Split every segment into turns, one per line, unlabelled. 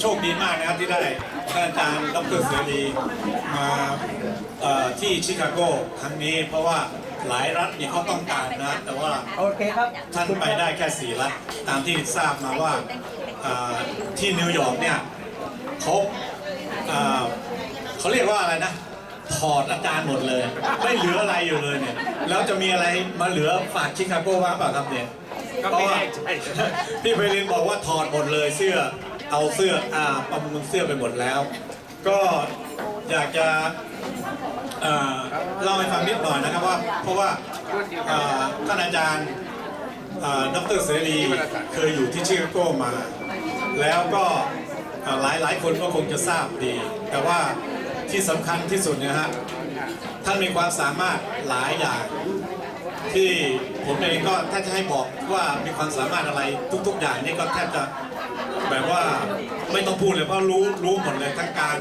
โชคดีมากนะครับที่ได้ท่านอาจารย์ดรเสรีมาเอ่อที่ชิคาโกครั้งนี้ เพราะว่าหลายรัฐนี่เขาต้องการนะ แต่ว่า
โอเคครับ
ท่านไปได้แค่สี่รัฐตามที่ทราบมาว่าเอ่อที่นิวยอร์กเนี่ยเขาเอ่อเขาเรียกว่าอะไรนะถอดอาจารย์หมดเลย ไม่เหลืออะไรอยู่เลยเนี่ยแล้วจะมีอะไรมาเหลือฝากชิคาโกบ้างเปล่าครับเนี่ย
ก็ไม่แน่ใจ
พี่ไพรินบอกว่าถอดหมดเลยเสื้อ เอาเสื้ออ่าประมูลเสื้อไปหมดแล้ว ก็อยากจะเอ่อเล่าให้ฟังนิดหน่อยนะครับว่า เพราะว่าเอ่อท่านอาจารย์เอ่อดรเสรีเคยอยู่ที่ชิคาโกมา แล้วก็เอ่อหลายหลายคนก็คงจะทราบดี แต่ว่าที่สำคัญที่สุดเนยฮะท่านมีความสามารถหลายอย่าง ที่ผมเองก็ถ้าจะให้บอกว่ามีความสามารถอะไรทุก ๆ อย่างนี่ก็แทบจะ แบบว่าไม่ต้องพูดเลยเพราะรู้รู้หมดเลยทั้งการ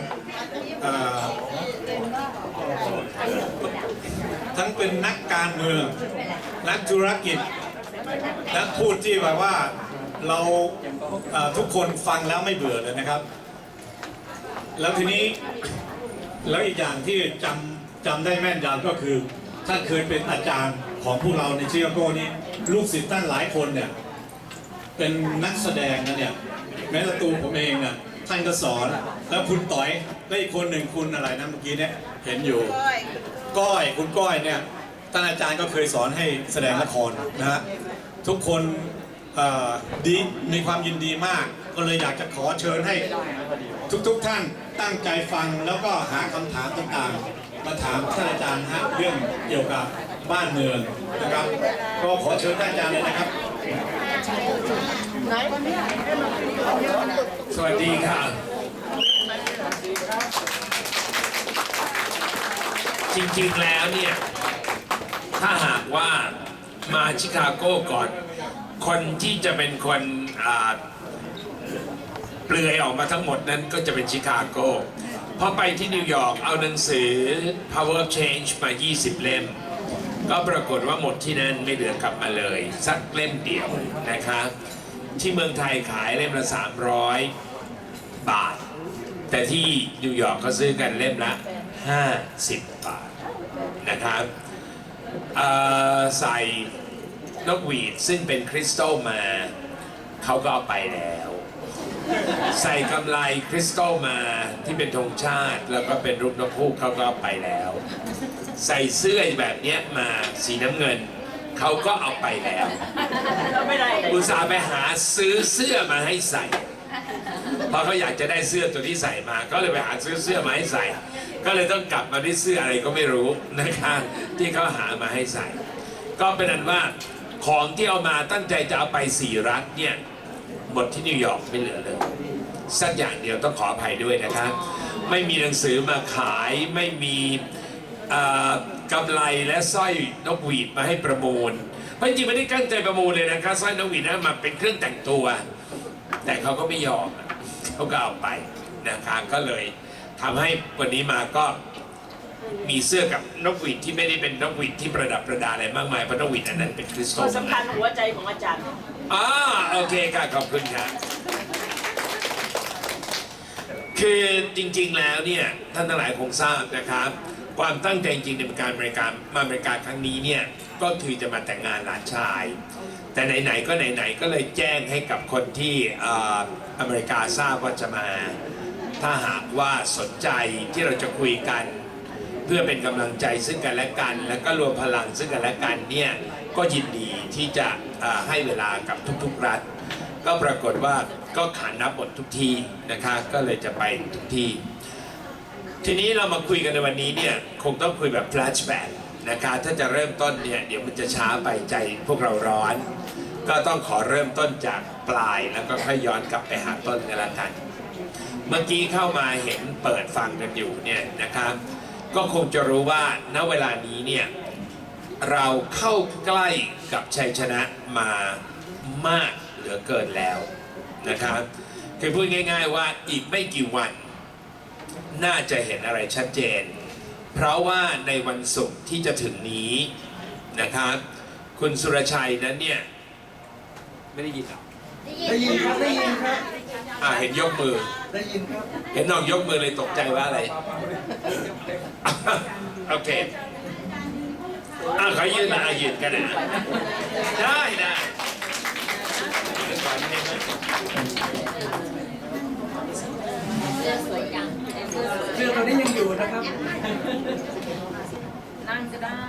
ทั้งเป็นนักการเมือง นักธุรกิจ นักพูดที่แบบว่าเราทุกคนฟังแล้วไม่เบื่อเลยนะครับ แล้วทีนี้แล้วอีกอย่างที่จำจำได้แม่นยำก็คือ ท่านเคยเป็นอาจารย์ของพวกเราในเชิคาโกนี้ ลูกศิษย์ท่านหลายคนเนี่ย เป็นนักแสดงนะเนี่ยแม้แต่ตัวผมเองน่ะท่านก็สอนแล้วคุณต่อยและอีกคนหนึ่งคุณอะไรนะเมื่อกี้เนี่ยเห็นอยู่ ก้อยคุณก้อยเนี่ยท่านอาจารย์ก็เคยสอนให้แสดงละครนะฮะทุกคนดีมีความยินดีมาก ก็เลยอยากจะขอเชิญให้ทุกๆทท่านตั้งใจฟังแล้วก็หาคำถามต่างๆ มาถามท่านอาจารย์ฮะเรื่องเกี่ยวกับบ้านเมืองนะครับ ก็ขอเชิญท่านอาจารย์เลยนะครับ
สวัสดีค่ะ จริงๆแล้วเนี่ย ถ้าหากว่ามาชิคาโกก่อน คนที่จะเป็นคนเปลือยออกมาทั้งหมดนั้นก็จะเป็นชิคาโกพอไปที่นิวยอร์กเอาหนังสือ Power of Change มา 20 เล่ม ก็ปรากฏว่าหมดที่นั่นไม่เหลือกลับมาเลย สักเล่มเดียวนะคะที่เมืองไทยขายเล่มละ 300 บาท แต่ที่นิวยอร์กเขาซื้อกันเล่มละ 50 บาทนะครับใส่นกหวีดซึ่งเป็นคริสตัลมา เขาก็เอาไปแล้ว ใส่กำไลคริสตัลมาที่เป็นธงชาติ แล้วก็เป็นรูปนกฮูกเขาก็เอาไปแล้ว ใส่เสื้อแบบเนี้ยมาสีน้ำเงิน เขาก็เอาไปแล้วอุตส่าห์ไปหาซื้อเสื้อมาให้ใส่เพราะเขาอยากจะได้เสื้อตัวที่ใส่มา ก็เลยไปหาซื้อเสื้อมาให้ใส่ ก็เลยต้องกลับมาด้วยเสื้ออะไรก็ไม่รู้นะคะที่เขาหามาให้ใส่ ก็เป็นอันว่าของที่เอามาตั้งใจจะเอาไปสี่รัฐเนี่ย หมดที่นิวยอร์กไม่เหลือเลย สักอย่างเดียวต้องขออภัยด้วยนะครับ ไม่มีหนังสือมาขายไม่มีเอ่อกำไรและสร้อยนกหวีดมาให้ประมูลเพราะจริงๆไม่ได้ตั้งใจประมูลเลยนะครับสร้อยนกหวีดนะมาเป็นเครื่องแต่งตัว แต่เขาก็ไม่ยอมเขาก็เอาไปนะครับก็เลยทำให้วันนี้มาก็มีเสื้อกับนกหวีดที่ไม่ได้เป็นนกหวีดที่ประดับประดาอะไรมากมายเพราะนกหวีดอันนั้นเป็นคริสตั
ข้อ
ล
สำคัญหัวใจของอาจารย์
อ่าโอเคค่ะขอบคุณค่ะคือจริงๆแล้วเนี่ยท่านทั้งหลายคงทราบนะครับ ความตั้งใจจริงในการบริการมาบริการครั้งนี้เนี่ยก็คือจะมาแต่งงานหลานชาย แต่ไหนๆก็ไหนๆก็เลยแจ้งให้กับคนที่อ่ออเมริกาทราบว่าจะมา ถ้าหากว่าสนใจที่เราจะคุยกัน เพื่อเป็นกำลังใจซึ่งกันและกัน แล้วก็รวมพลังซึ่งกันและกันเนี่ย ก็ยินดีที่จะให้เวลากับทุกๆรัฐ ก็ปรากฏว่าก็ขานนับหมดทุกทีนะคะ ก็เลยจะไปทุกที่ทีนี้เรามาคุยกันในวันนี้เนี่ยคงต้องคุยแบบ flashback นะคะถ้าจะเริ่มต้นเนี่ยเดี๋ยวมันจะช้าไปใจพวกเราร้อน ก็ต้องขอเริ่มต้นจากปลายแล้วก็ค่อยย้อนกลับไปหาต้นกันละกัน เมื่อกี้เข้ามาเห็นเปิดฟังกันอยู่เนี่ยนะครับก็คงจะรู้ว่าณเวลานี้เนี่ย เราเข้าใกล้กับชัยชนะมามากเหลือเกินแล้วนะครับคือพูดง่ายๆว่าอีกไม่กี่วัน น่าจะเห็นอะไรชัดเจน เพราะว่าในวันศุกร์ที่จะถึงนี้นะครับคุณสุรชัยนั้นเนี่ย ไม่ได้ยินหรอ
ได้ยินครับได้ยินครับ
อ่าเห็นยกมือ
ได้ยินครับ
เห็นน้องยกมือเลยตกใจว่าอะไร โอเค อ่าเขายืนมาอะยืนกันนะได้ได้ยืนก่อนได้ไหม
เสื้อสวยจังเสื้อสวย
เรื่องตอนนี้ยังอยู่นะครับ
นั่งก็ได้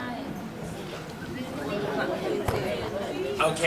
โอเค